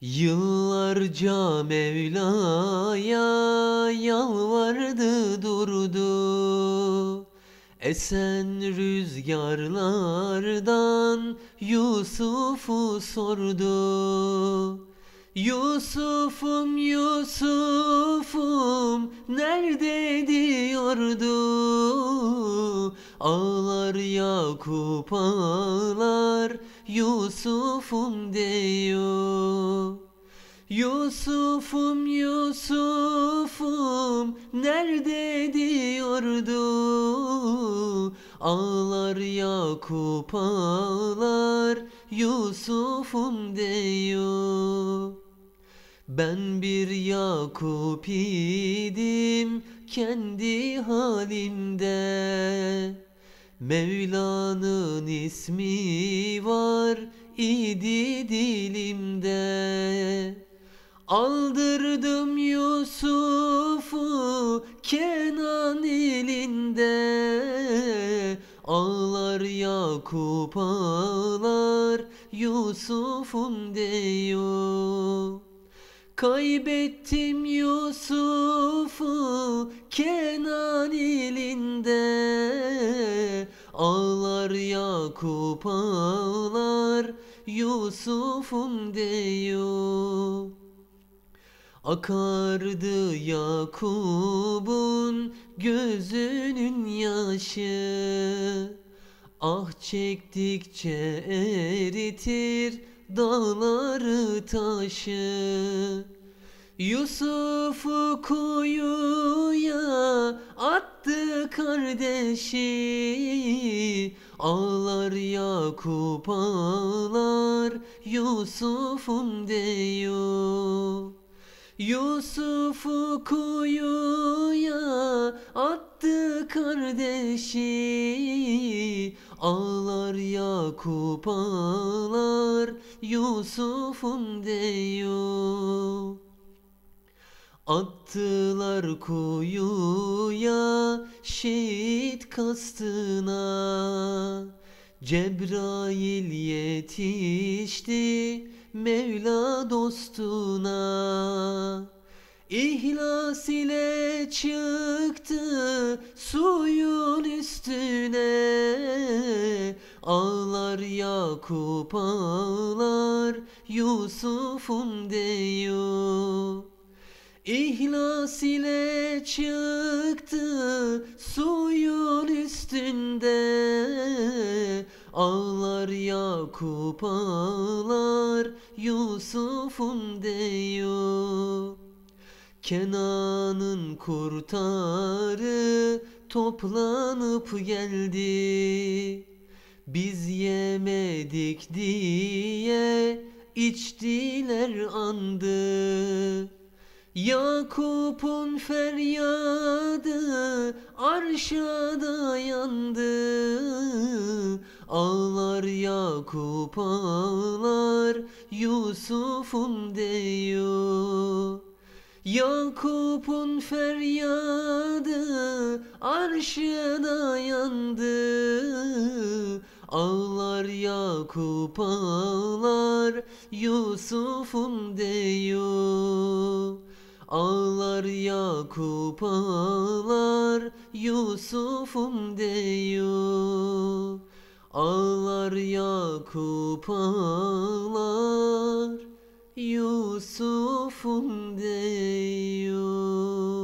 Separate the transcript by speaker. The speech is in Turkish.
Speaker 1: Yıllarca Mevla'ya yalvardı durdu. Esen rüzgarlardan Yusuf'u sordu. Yusuf'um Yusuf'um nerede diyordu? Ağlar Yakup ağlar Yusuf'um diyor. Yusuf'um Yusuf'um nerede diyordu? Ağlar Yakup ağlar Yusuf'um diyor. Ben bir Yakup idim kendi halimde Mevla'nın ismi var idi dilimde. Aldırdım Yusuf'u Kenan ilinde Ağlar Yakup ağlar Yusuf'um diyor. Kaybettim Yusuf'u Kenan ilinde Ağlar Yakup ağlar Yusuf'um diyor. Akardı Yakup'un gözünün yaşı. Ah çektikçe eritir dağları taşı. Yusuf'u attı kardeşi Ağlar Yakup ağlar Yusuf'um diyor. Yusuf'u kuyuya attı kardeşi Ağlar Yakup ağlar Yusuf'um diyor Attılar kuyuya şehit kastına. Cebrail yetişti Mevla dostuna. İhlas ile çıktı suyun üstüne. Ağlar Yakup ağlar Yusuf'um diyor İhlas ile çıktı suyun üstünde. Ağlar Yakup ağlar Yusuf'um diyor. Kenan'ın kurtarı toplanıp geldi. Biz yemedik diye içtiler andı Yakup'un feryadı arşa dayandı Ağlar Yakup ağlar Yusuf'um diyor Yakup'un feryadı arşa dayandı Ağlar Yakup ağlar Yusuf'um diyor Ağlar Yakup ağlar Yusuf'um diyor. Ağlar Yakup ağlar Yusuf'um diyor